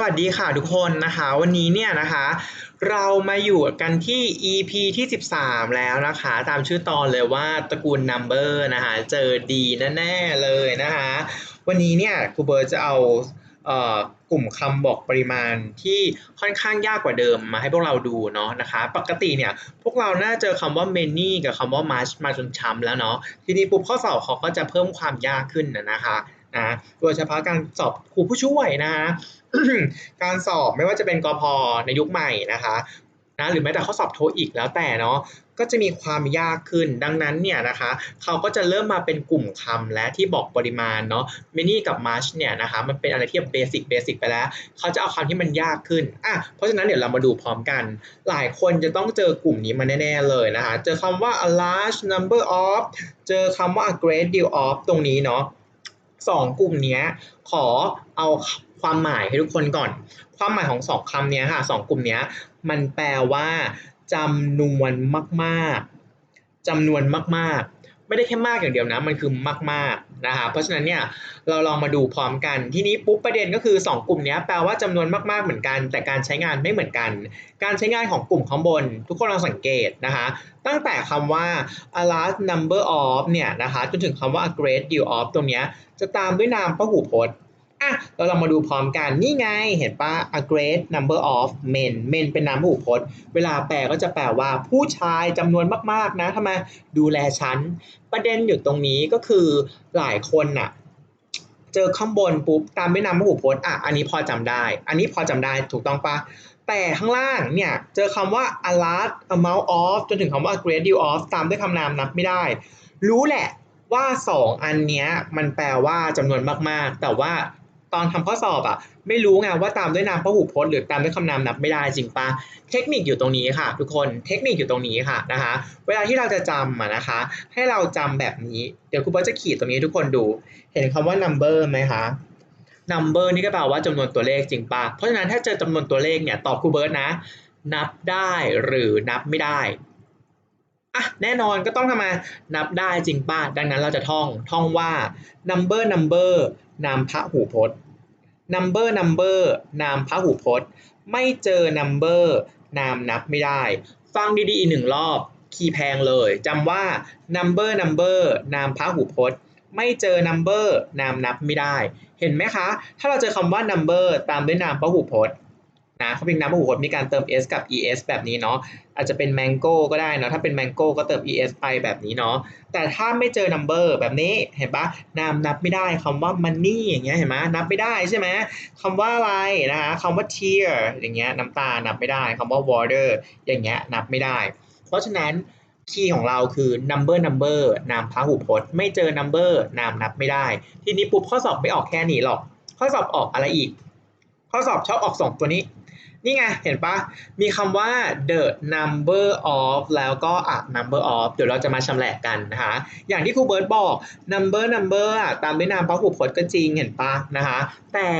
วัสดีค่ะทุกคนนะคะ วันนี้เนี่ยนะคะ เรามาอยู่กันที่ EP ที่ 13 แล้วนะคะ ตามชื่อตอนเลยว่าตระกูล Number นะคะ เจอดีแน่ๆเลยนะคะ วันนี้เนี่ยครูเบิร์ตจะเอาเออกลุ่มคำบอกปริมาณที่ค่อนข้างยากกว่าเดิมมาให้พวกเราดูเนาะนะคะ ปกติเนี่ยพวกเราน่าเจอคำว่า many กับคำว่า much มาจนช้ำแล้วเนาะทีนี้ปุ๊บข้อสอบเขาก็จะเพิ่มความยากขึ้นนะนะคะ นะโดยเฉพาะการสอบครูผู้ช่วยนะคะการสอบไม่ว่าจะเป็นกพในยุคใหม่นะคะนะหรือแม้แต่ข้อสอบโทอีกแล้วแต่เนาะก็จะมีความยากขึ้นดังนั้นเนี่ยนะคะเขาก็จะเริ่มมาเป็นกลุ่มคำและที่บอกปริมาณเนาะ many กับ much เนี่ยนะคะมันเป็นอะไรที่เบสิกเบสิกไปแล้วเขาจะเอาคำที่มันยากขึ้นอะเพราะฉะนั้นเดี๋ยวเรามาดูพร้อมกัน หลายคนจะต้องเจอกลุ่มนี้มาแน่ ๆ เลยนะคะ เจอคำว่า a large number of เจอคำว่า a great deal of ตรงนี้เนาะ สองกลุ่มนี้ขอเอาความหมายให้ทุกคนก่อน ความหมายของสองคำนี้ค่ะสองกลุ่มนี้มันแปลว่าจำนวนมาก ๆจำนวนมาก ๆ ไม่ได้แค่มากอย่างเดียวนะ มันคือมากๆนะคะเพราะฉะนั้นเนี่ยเราลองมาดูพร้อมกัน ทีนี้ปุ๊บประเด็นก็คือ 2 กลุ่มนี้แปลว่าจำนวนมากๆเหมือนกัน แต่การใช้งานไม่เหมือนกัน การใช้งานของกลุ่มข้างบน ทุกคนลองสังเกตนะคะตั้งแต่คำว่า a large number of เนี่ยนะคะจนถึงคำว่า a great deal of ตรงเนี้ยจะตามด้วยนามพหูพจน์ อะเราลองมาดูพร้อมกันนี่ไงเห็นปะ a great number of men men เป็นนามพหูพจน์ เวลาแปลก็จะแปลว่าผู้ชายจำนวนมากๆนะทำไมดูแลฉัน ประเด็นอยู่ตรงนี้ก็คือหลายคนน่ะเจอข้างบนปุ๊บตามด้วยนามพหูพจน์อะอันนี้พอจำได้ อันนี้พอจำได้ถูกต้องปะแต่ข้างล่างเนี่ยเจอคำว่า a large amount of จนถึงคำว่า a great deal of ตามด้วยคำนามนับไม่ได้ รู้แหละว่าสองอันเนี้ยมันแปลว่าจำนวนมากๆ แต่ว่า ตอนทำข้อสอบอะ ไม่รู้ไงว่าตามด้วยนามพหูพจน์หรือตามด้วยคำนามนับไม่ได้จริงปะเทคนิคอยู่ตรงนี้ค่ะ ทุกคนเทคนิคอยู่ตรงนี้ค่ะนะคะ เวลาที่เราจะจำอะนะคะ ให้เราจำแบบนี้ เดี๋ยวครูเบิร์ตจะขีดตรงนี้ทุกคนดู เห็นคำว่า number ไหมคะ number นี่ก็แปลว่าจำนวนตัวเลขจริงปะเพราะฉะนั้นถ้าเจอจำนวนตัวเลขเนี่ยตอบครูเบิร์ตนะ นับได้หรือนับไม่ได้ อะแน่นอนก็ต้องทำมานับได้จริงป้ะดังนั้นเราจะท่องท่องว่า number number นามพระหูพจน์ number number นามพระหูพจน์ ไม่เจอ number นามนับไม่ได้ ฟังดีๆอีกหนึ่งรอบ คีย์แพงเลยจำว่า number number นามพระหูพจน์ ไม่เจอ number นามนับไม่ได้ เห็นไหมคะ ถ้าเราเจอคำว่า number ตามด้วยนามพหูพจน์ นะเขาเป็นนามพหูพจน์มีการเติม s กับ es แบบนี้เนาะอาจจะเป็น mango ก็ได้เนาะถ้าเป็น mango ก็เติม es ไปแบบนี้เนาะแต่ถ้าไม่เจอ number แบบนี้เห็นปะนามนับไม่ได้คำว่า money อย่างเงี้ยเห็นไหมนับไม่ได้ใช่ไหมคำว่าอะไรนะคะคำว่า tear อย่างเงี้ยน้ำตานับไม่ได้คำว่า water อย่างเงี้ยนับไม่ได้ เพราะฉะนั้นคีย์ของเราคือ number number นามพหูพจน์ ไม่เจอ number นามนับไม่ได้ ทีนี้ปุ๊บข้อสอบไม่ออกแค่นี้หรอก ข้อสอบออกอะไรอีก ข้อสอบชอบออกสองตัวนี้ นี่ไง เห็นปะมีคำว่า the number of แล้วก็ a number of เดี๋ยวเราจะมาชำแหละกันนะคะอย่างที่ครูเบิร์ตบอก number number อะตามด้วยนามพหูพจน์ก็จริงเห็นปะนะคะแต่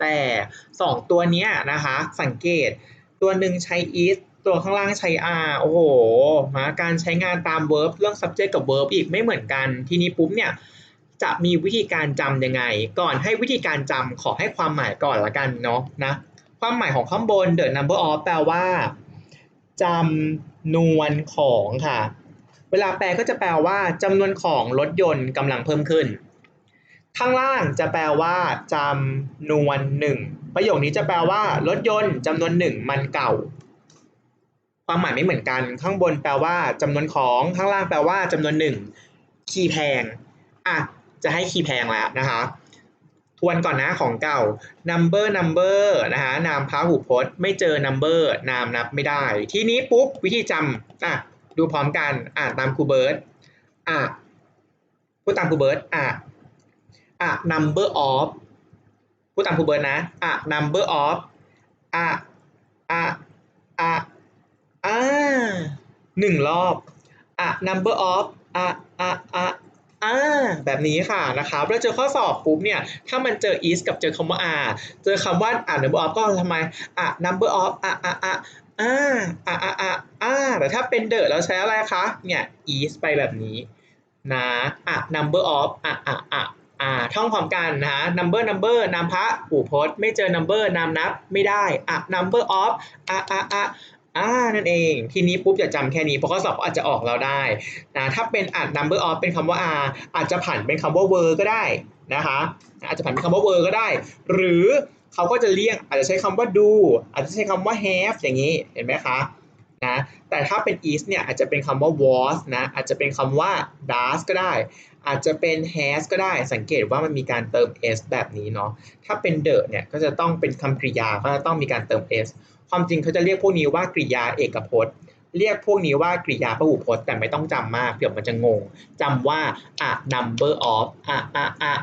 แต่สองตัวเนี้ยนะคะสังเกตตัวหนึ่งใช้ is ตัวข้างล่างใช้ are โอ้โหมาการใช้งานตาม verb เรื่อง subject กับ verb อีกไม่เหมือนกัน ทีนี้ปุ๊บเนี่ยจะมีวิธีการจำยังไง ก่อนให้วิธีการจำขอให้ความหมายก่อนละกันเนาะนะ ความหมายของข้างบน the number of แปลว่าจำนวนของค่ะ เวลาแปลก็จะแปลว่าจำนวนของรถยนต์กำลังเพิ่มขึ้น ข้างล่างจะแปลว่าจำนวนหนึ่งประโยคนี้จะแปลว่ารถยนต์จำนวนหนึ่งมันเก่า ความหมายไม่เหมือนกัน ข้างบนแปลว่าจำนวนของข้างล่างแปลว่าจำนวนหนึ่งคีย์แพงอะจะให้คีย์แพงแล้วนะคะ ทวนก่อนนะของเก่า number number นะคะนามพหูพจน์ไม่เจอ number นามนับไม่ได้ ทีนี้ปุ๊บวิธีจำอะดูพร้อมกันอ่านตามครูเบิร์ตอะพูดตามครูเบิร์ตอะอะ number of พูดตามครูเบิร์ตนะอะ number of อะอะอะอ่าหนึ่งรอบอะ number of อะอะอะ อ่าแบบนี้ค่ะนะครับแล้วเจอข้อสอบปุ๊บเนี่ยถ้ามันเจอ is กับเจอคำว่า are เจอคำว่าอ่า number of ก็ทำไมอะ number of อะอะอะอ่าอะอะอะอ่าแต่ถ้าเป็น the แล้วใช้อะไรคะเนี่ย is ไปแบบนี้นะอะ number of อะอะอะอะท่องพร้อมกันนะฮะ number number นามพระหูพจน์ไม่เจอ number นามนับไม่ได้อะ number of อะอะอะ อ่านั่นเอง ทีนี้ปุ๊บอย่าจำแค่นี้เพราะข้อสอบอาจจะออกเราได้นะถ้าเป็นอัด number of เป็นคำว่า r อาจจะผันเป็นคำว่า were ก็ได้นะคะอาจจะผันเป็นคำว่า were ก็ได้ หรือเขาก็จะเลี่ยงอาจจะใช้คำว่า do อาจจะใช้คำว่า have อย่างนี้เห็นไหมคะ นะแต่ถ้าเป็น is เนี่ยอาจจะเป็นคำว่า was นะอาจจะเป็นคำว่า does ก็ได้ อาจจะเป็น has ก็ได้สังเกตว่ามันมีการเติม s แบบนี้เนาะถ้าเป็น the เนี่ยก็จะต้องเป็นคำกริยาก็จะต้องมีการเติม s ความจริงเขาจะเรียกพวกนี้ว่ากริยาเอกพจน์ เรียกพวกนี้ว่ากริยาพหูพจน์ แต่ไม่ต้องจำมากเดี๋ยวมันจะงงจำว่า a number of อะอะอะ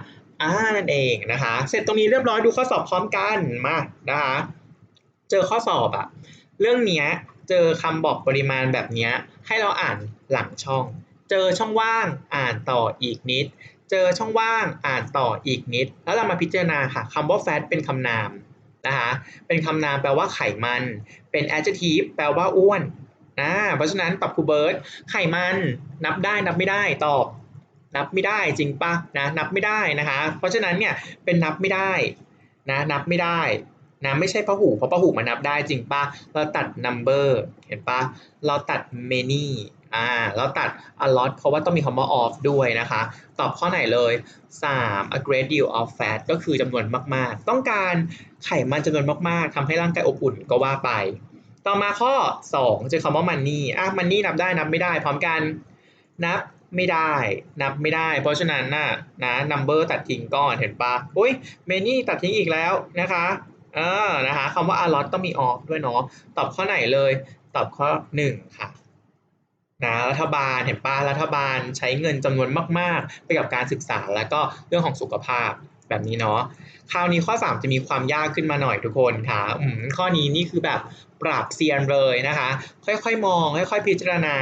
อ่านั่นเองนะคะ เสร็จตรงนี้เรียบร้อยดูข้อสอบพร้อมกันมานะคะ เจอข้อสอบอะเรื่องเนี้ย เจอคำบอกปริมาณแบบนี้ให้เราอ่านหลังช่อง เจอช่องว่างอ่านต่ออีกนิด เจอช่องว่างอ่านต่ออีกนิด แล้วเรามาพิจารณาค่ะคำว่า fat เป็นคำนามนะคะเป็นคำนามแปลว่าไขมัน เป็น adjective แปลว่าอ้วนนะเพราะฉะนั้นตอบครูเบิร์ตไขมันนับได้นับไม่ได้ตอบ นับไม่ได้จริงปะนะนับไม่ได้นะคะ เพราะฉะนั้นเนี่ยเป็นนับไม่ได้นะนับไม่ได้ นะไม่ใช่พหูเพราะพหูมันนับได้จริงปะเราตัด number เห็นปะเราตัด many อ่าเราตัด a lot เพราะว่าต้องมีคำว่า of ด้วยนะคะ ตอบข้อไหนเลย 3 a great deal of fat ก็คือจำนวนมากๆ ต้องการไขมันจำนวนมากๆทำให้ร่างกายอบอุ่นก็ว่าไป ต่อมาข้อ 2จอคำว่า money อะ money นับได้นับไม่ได้ พร้อมกันนับไม่ได้นับไม่ได้ เพราะฉะนั้นน่ะนะ number ตัดทิ้งก่อนเห็นปะอุ้ย many ตัดทิ้งอีกแล้วนะคะ เออนะคะคำว่า a lot ต้องมี of ด้วยเนาะตอบข้อไหนเลย ตอบข้อ 1 ค่ะนะรัฐบาลเห็นปะรัฐบาลใช้เงินจำนวนมาก ๆ ไปกับการศึกษาแล้วก็เรื่องของสุขภาพแบบนี้เนาะคราวนี้ข้อ 3 จะมีความยากขึ้นมาหน่อยทุกคนค่ะอืมข้อนี้นี่คือแบบปราบเซียนเลยนะคะ ค่อยๆ มอง ค่อยๆ พิจารณา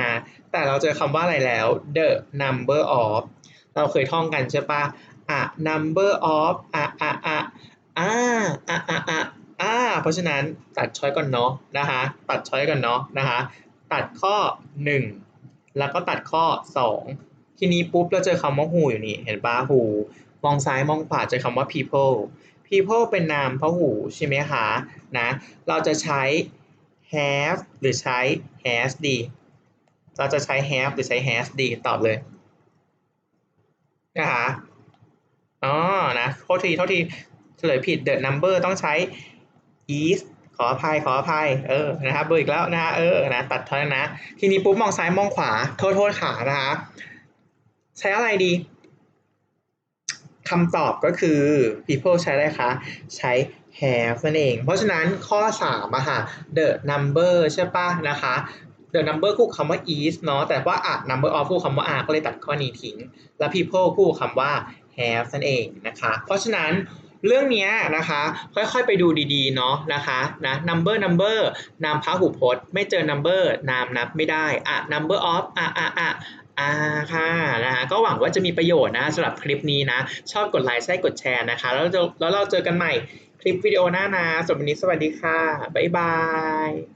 แต่เราเจอคำว่าอะไรแล้ว the number of เราเคยท่องกันใช่ปะ a number of อะอะอะ อ่าอะอะอะอ่าเพราะฉะนั้นตัดช้อยก่อนเนาะนะคะตัดช้อยก่อนเนาะนะคะตัดข้อ 1 แล้วก็ตัดข้อ 2 ทีนี้ปุ๊บเราเจอคำว่า who อยู่นี่เห็นปะ who มองซ้ายมองขวาเจอคำว่า people people เป็นนามพหูใช่ไหมคะนะเราจะใช้ have หรือใช้ has ดีเราจะใช้ have หรือใช้ has ดีตอบเลยนะคะอ๋อนะโทษทีโทษที เฉลยผิด the number ต้องใช้ is ขออภัยขออภัยเออนะครับเบอร์อีกแล้วนะเออนะตัดเท่านั้นนะ ทีนี้ปุ๊บมองซ้ายมองขวา โทษโทษขานะคะใช้อะไรดีคำตอบก็คือ people ใช้อะไรคะใช้ have นั่นเอง เพราะฉะนั้นข้อ3อะค่ะ the number ใช่ปะนะคะ the number คู่คำว่า is เนาะแต่ว่าอะ number of คู่คำว่า are ก็เลยตัดข้อนี้ทิ้ง แล้ว people คู่คำว่า have นั่นเองนะคะ เพราะฉะนั้น เรื่องนี้นะคะ ค่อยๆไปดูดีๆเนาะนะคะนะ number number นามพหุพจน์ ไม่เจอ number นามนับไม่ได้อะ number of อะอะอะอ่าค่ะนะคะก็หวังว่าจะมีประโยชน์นะสำหรับคลิปนี้นะ ชอบกดไลค์ใช่กดแชร์นะคะ แล้วเราแล้วเราเจอกันใหม่คลิปวิดีโอหน้านะสำหรับวันนี้สวัสดีค่ะ บ๊ายบาย